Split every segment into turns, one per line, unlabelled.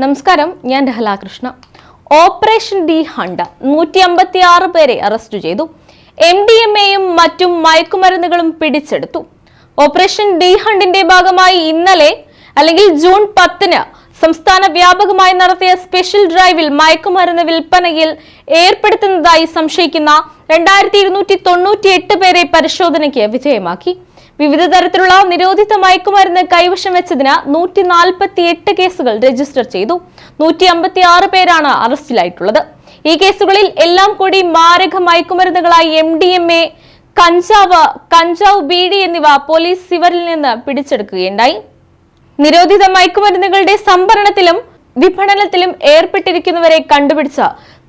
നമസ്കാരം ഞാൻ രഹലാകൃഷ്ണ. Operation D ഹണ്ട നൂറ്റി അമ്പത്തി ആറ് പേരെ അറസ്റ്റ് ചെയ്തു. എം ഡി എം എയും മറ്റും മയക്കുമരുന്നുകളും പിടിച്ചെടുത്തു. ഓപ്പറേഷൻ ഡി ഹണ്ടിന്റെ ഭാഗമായി ഇന്നലെ അല്ലെങ്കിൽ ജൂൺ പത്തിന് സംസ്ഥാന വ്യാപകമായി നടത്തിയ സ്പെഷ്യൽ ഡ്രൈവിൽ മയക്കുമരുന്ന് വിൽപ്പനയിൽ ഏർപ്പെടുത്തുന്നതായി സംശയിക്കുന്ന രണ്ടായിരത്തി ഇരുന്നൂറ്റി തൊണ്ണൂറ്റി എട്ട് പേരെ പരിശോധനയ്ക്ക് വിധേയമാക്കി. വിവിധ തരത്തിലുള്ള നിരോധിത മയക്കുമരുന്ന് കൈവശം വെച്ചതിന് നൂറ്റി നാൽപ്പത്തി എട്ട് കേസുകൾ രജിസ്റ്റർ ചെയ്തു. നൂറ്റി അമ്പത്തി ആറ് പേരാണ് അറസ്റ്റിലായിട്ടുള്ളത്. ഈ കേസുകളിൽ എല്ലാം കൂടി മാരക മയക്കുമരുന്നുകളായി എം ഡി എം എ കഞ്ചാവ് കഞ്ചാവ് ബീഡി എന്നിവ പോലീസ് ഇവരിൽ നിന്ന് പിടിച്ചെടുക്കുകയുണ്ടായി. നിരോധിത മയക്കുമരുന്നുകളുടെ സംഭരണത്തിലും വിപണനത്തിലും ഏർപ്പെട്ടിരിക്കുന്നവരെ കണ്ടുപിടിച്ച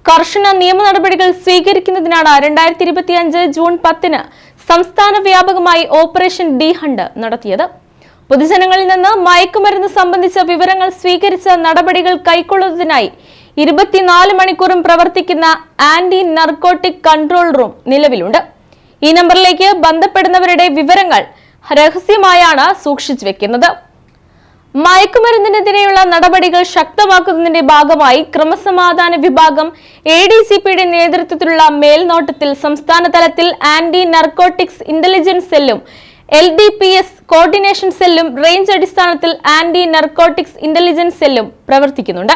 കർശന നിയമ നടപടികൾ സ്വീകരിക്കുന്നതിനാണ് രണ്ടായിരത്തി ഇരുപത്തിയഞ്ച് ജൂൺ പത്തിന് സംസ്ഥാന വ്യാപകമായി ഓപ്പറേഷൻ ഡി ഹണ്ട് നടത്തിയത്. പൊതുജനങ്ങളിൽ നിന്ന് മയക്കുമരുന്ന് സംബന്ധിച്ച വിവരങ്ങൾ സ്വീകരിച്ച നടപടികൾ കൈക്കൊള്ളുന്നതിനായി ഇരുപത്തിനാല് മണിക്കൂറും പ്രവർത്തിക്കുന്ന ആന്റി നർക്കോട്ടിക് കൺട്രോൾ റൂം നിലവിലുണ്ട്. ഈ നമ്പറിലേക്ക് ബന്ധപ്പെടുന്നവരുടെ വിവരങ്ങൾ രഹസ്യമായാണ് സൂക്ഷിച്ചു വെക്കുന്നത്. മയക്കുമരുന്നിനെതിരെയുള്ള നടപടികൾ ശക്തമാക്കുന്നതിന്റെ ഭാഗമായി ക്രമസമാധാന വിഭാഗം എ ഡി സി പിയുടെ നേതൃത്വത്തിലുള്ള മേൽനോട്ടത്തിൽ സംസ്ഥാന തലത്തിൽ ആന്റി നർക്കോട്ടിക്സ് ഇന്റലിജൻസ് സെല്ലും L D P S coordination സെല്ലും റേഞ്ച് അടിസ്ഥാനത്തിൽ ആന്റി നർക്കോട്ടിക്സ് ഇന്റലിജൻസ് സെല്ലും പ്രവർത്തിക്കുന്നുണ്ട്.